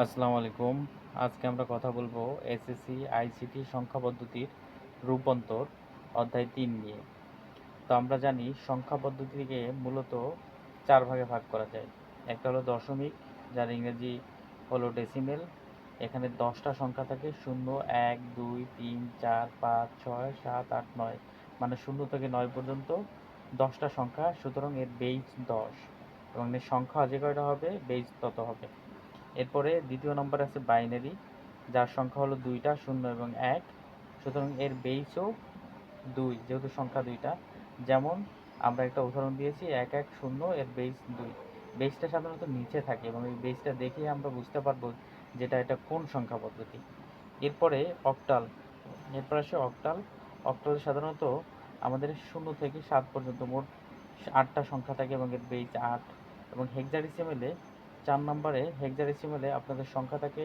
আসসালামু আলাইকুম। আজকে আমরা কথা বলব এসএসসি আইসিটি সংখ্যা পদ্ধতির রূপান্তর অধ্যায় তিন নিয়ে। তো আমরা জানি সংখ্যা পদ্ধতিকে মূলত চার ভাগে ভাগ করা যায়। একটা হলো দশমিক, যার ইংরেজি হলো ডেসিমেল এখানে দশটা সংখ্যা থাকে, শূন্য, এক, দুই, তিন, চার, পাঁচ, ছয়, সাত, আট, নয়। মানে শূন্য থেকে নয় পর্যন্ত দশটা সংখ্যা, সুতরাং এর বেজ দশ। এবং এর সংখ্যা যে কয়টা হবে? বেজ তত হবে। এরপরে দ্বিতীয় নম্বর আছে বাইনারি যার সংখ্যা হলো দুইটা, শূন্য এবং এক। সুতরাং এর বেসও দুই, যেহেতু সংখ্যা দুইটা। যেমন আমরা একটা উদাহরণ দিয়েছি, এক এক, শূন্য, এর বেস দুই। বেসটা সাধারণত নিচে থাকে এবং এই বেসটা দেখে আমরা বুঝতে পারব যেটা, এটা কোন সংখ্যা পদ্ধতি। এরপরে অক্টাল এরপর আসে অক্টাল অক্টাল সাধারণত আমাদের শূন্য থেকে সাত পর্যন্ত মোট আটটা সংখ্যা থাকে এবং এর বেস আট। এবং হেক্সাডেসিমেলে চার নম্বরে হেক্সাডেসিমেলে আপনাদের সংখ্যা থাকে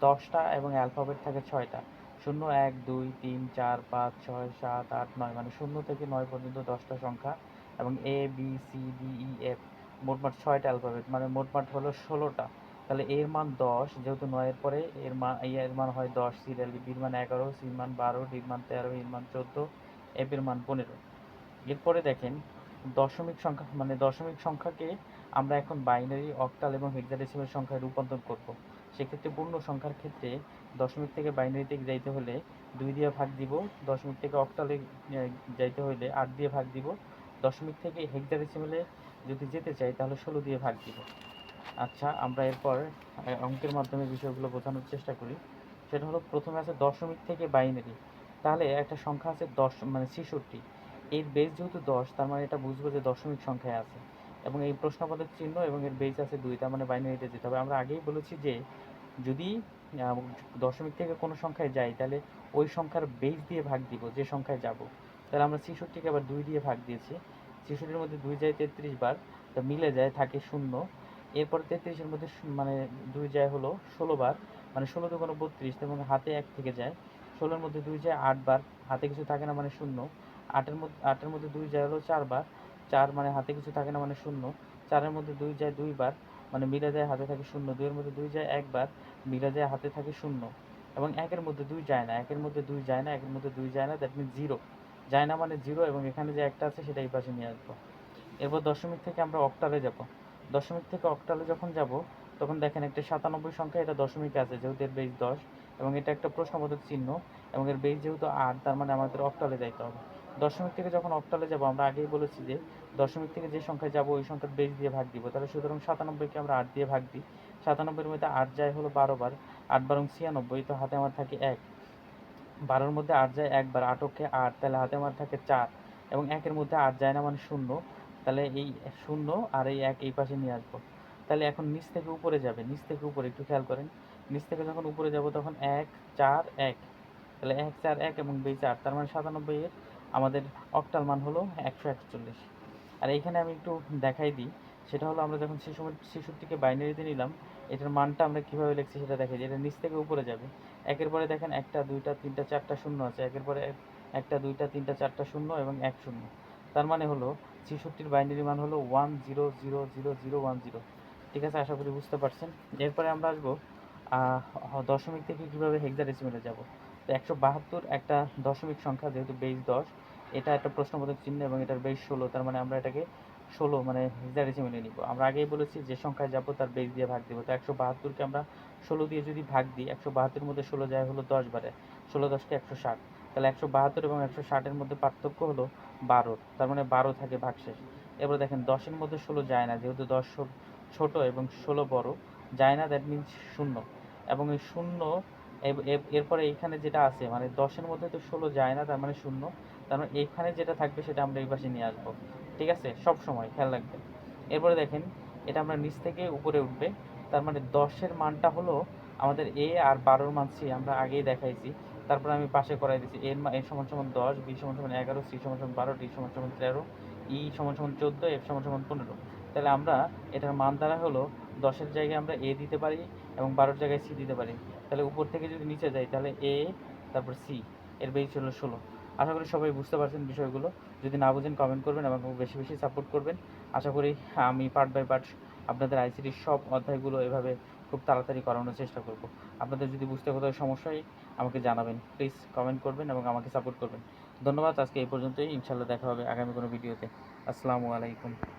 দশটা এবং অ্যালফাবেট থাকে ছয়টা। শূন্য, এক, দুই, তিন, চার, পাঁচ, ছয়, সাত, আট, নয়। মানে শূন্য থেকে নয় পর্যন্ত দশটা সংখ্যা এবং A B C D E F মোটমাট ছয়টা অ্যালফাবেট মানে মোটমাট হলো ষোলোটা। তাহলে এর মান দশ, যেহেতু নয়ের পরে এর মান এর মান হয় দশ সিরিয়াল বির মান এগারো সির মান বারো ডির মান তেরো এর মান চোদ্দ এফ এর মান পনেরো। এরপরে দেখেন দশমিক সংখ্যা মানে দশমিক সংখ্যাকে আমরা এখন বাইনারি অক্টাল এবং হেক্সাডেসিমেল সংখ্যায় রূপান্তর করব। সেক্ষেত্রে পূর্ণ সংখ্যার ক্ষেত্রে দশমিক থেকে বাইনারিতে যাইতে হলে দুই দিয়ে ভাগ দিব, দশমিক থেকে অক্টালে যাইতে হলে আট দিয়ে ভাগ দিব, দশমিক থেকে হেক্সাডেসিমেলে যদি যেতে চাই তাহলে ষোলো দিয়ে ভাগ দিব। আচ্ছা আমরা এরপর অঙ্কের মাধ্যমে বিষয়গুলো বোঝানোর চেষ্টা করি। সেটা হলো প্রথমে আছে দশমিক থেকে বাইনারি তাহলে একটা সংখ্যা আছে দশ মানে ছেষট্টি। এর বেস যেহেতু দশ, তার মানে এটা বুঝব যে দশমিক সংখ্যায় আছে। এবং এই প্রশ্নপদের চিহ্ন এবং এর বেস আছে দুই, তার মানে বাইনারিতে যেতে হবে। আমরা আগেই বলেছি যে, যদি দশমিক থেকে কোনো সংখ্যায় যাই, তাহলে ওই সংখ্যার বেস দিয়ে ভাগ দিব, যে সংখ্যায় যাব। তাহলে আমরা ছেষট্টিকে আবার দুই দিয়ে ভাগ দিয়েছি। ছেষট্টির মধ্যে দুই যায় তেত্রিশ বার, তা মিলে যায়, থাকে শূন্য। এরপর তেত্রিশের মধ্যে মানে দুই যায় হলো ষোলো বার মানে ষোলো তো কোনো বত্রিশ, এবং হাতে এক থেকে যায়। ষোলোর মধ্যে দুই যায় আট বার, হাতে কিছু থাকে না মানে শূন্য। আটের মধ্যে আটের মধ্যে দুই যায় হলো চারবার চার মানে হাতে কিছু থাকে না মানে শূন্য। চারের মধ্যে দুই যায় দুইবার মানে মিলে যায় হাতে থাকে শূন্য। দুইয়ের মধ্যে দুই যায় একবার, মিলে যায় হাতে থাকে শূন্য। এবং একের মধ্যে দুই যায় না। একের মধ্যে দুই যায় না, একের মধ্যে দুই যায় না দ্যাট মিন জিরো যায় না মানে জিরো এবং এখানে যে একটা আছে সেটা এই পাশে নিয়ে আসব। এরপর দশমিক থেকে আমরা অক্টালে যাব। দশমিক থেকে অক্টালে যখন যাব, তখন দেখেন একটা সাতানব্বই সংখ্যা, এটা দশমিক আছে, যেহেতু এর বেস দশ। এবং এটা একটা প্রশ্নবোধক চিহ্ন এবং এর বেস যেহেতু আট, তার মানে আমাদের অক্টালে যাইতে হবে। দশমিক থেকে যখন অক্টালে যাব, আমরা আগেই বলেছি যে দশমিক থেকে যে সংখ্যায় যাব, ওই সংখ্যার বেস দিয়ে ভাগ দিব। তাহলে সুতরাং সাতানব্বইকে আমরা আট দিয়ে ভাগ দিই। সাতানব্বইয়ের মধ্যে আট যায় হলো বারো বার, আট বারং ছিয়ানব্বই, তো হাতে আমার থাকে এক। বারোর মধ্যে আট যায় একবার আটকে আট, তাহলে হাতে আমার থাকে চার। এবং একের মধ্যে আট যায় না মানে শূন্য। তাহলে এই শূন্য আর এই এক এই পাশে নিয়ে আসব। তাহলে এখন নিচ থেকে উপরে যাবে। নিচ থেকে উপরে একটু খেয়াল করেন। নিচ থেকে যখন উপরে যাব তখন এক, চার, এক। তাহলে এক, চার, এক এবং দুই, চার। তার মানে সাতানব্বই এর আমাদের অক্টাল মান হলো একশো একচল্লিশ। আর এইখানে আমি একটু দেখাই দিই, সেটা হলো আমরা যখন শিশুটিকে বাইনারিতে নিলাম, এটার মানটা আমরা কীভাবে লিখছি সেটা দেখাই দিই। এটা নিচ থেকে উপরে যাবে। একের পরে দেখেন একটা, দুইটা, তিনটা, চারটা শূন্য আছে। একের পরে একটা, দুইটা, তিনটা, চারটা শূন্য এবং এক শূন্য। তার মানে হলো ছেষট্টির বাইনারি মান হলো one zero zero zero zero one zero ঠিক আছে? আশা করি বুঝতে পারছেন। এরপরে আমরা আসব দশমিক থেকে কীভাবে হেক্সাডেসিমেলে যাব। তো একশো বাহাত্তর একটা দশমিক সংখ্যা, যেহেতু বেস দশ, এটা একটা প্রশ্নবোধক চিহ্ন এবং এটার বেস ষোলো, তার মানে আমরা এটাকে ষোলো মানে হেক্সাডেসিমেলে নিব। আমরা আগেই বলেছি যে সংখ্যায় যাব, তার বেস দিয়ে ভাগ দিব। তো একশো বাহাত্তরকে আমরা ষোলো দিয়ে যদি ভাগ দিই, একশো বাহাত্তরের মধ্যে ষোলো যায় হলো দশ বারে, ষোলো দশকে একশো ষাট। তাহলে একশো বাহাত্তর এবং একশো ষাটের মধ্যে পার্থক্য হলো বারো, তার মানে বারো থাকে ভাগশেষ। এবার দেখেন, দশের মধ্যে ষোলো যায় না, যেহেতু দশ ছোট এবং ষোলো বড়, যায় না দ্যাট মিনস শূন্য। এবং এই শূন্য এরপরে এইখানে যেটা আছে মানে দশের মধ্যে তো ষোলো যায় না, তার মানে শূন্য। তার মানে এইখানে যেটা থাকবে সেটা আমরা এই পাশে নিয়ে আসব। ঠিক আছে? সব সময়, খেয়াল রাখবেন এরপরে দেখেন, এটা আমরা নিচ থেকে উপরে উঠবে। তার মানে দশের মানটা হলো আমাদের এ আর বারোর মান সি, আমরা আগেই দেখাইছি। তারপর আমি পাশে করাই দিচ্ছি এর এর সমান সমান দশ, বি সমান সমান এগারো, সি সমান সমান বারো, ডি সমান সমান তেরো, ই সমান সমান চোদ্দ, এফ সমান সমান পনেরো। তাহলে আমরা এটার মান দ্বারা হলো দশের জায়গায় আমরা এ দিতে পারি এবং বারোর জায়গায় সি দিতে পারি। তাহলে উপর থেকে যদি নিচে যাই, তাহলে এ তারপর সি এর বেস হলো ষোলো। আশা করি সবাই বুঝতে পারছেন বিষয়গুলো। যদি না বুঝেন কমেন্ট করবেন এবং বেশি বেশি সাপোর্ট করবেন। আশা করি আমি পার্ট বাই পার্ট আপনাদের আইসিটির সব অধ্যায়গুলো এভাবে খুব তাড়াতাড়ি করানোর চেষ্টা করব। আপনাদের যদি বুঝতে কোথাও সমস্যা হয়, আমাকে জানাবেন। প্লিজ কমেন্ট করবেন এবং আমাকে সাপোর্ট করবেন। ধন্যবাদ। আজকে এই পর্যন্তই। ইনশাল্লাহ দেখা হবে আগামী কোনো ভিডিওতে আসসালামু আলাইকুম।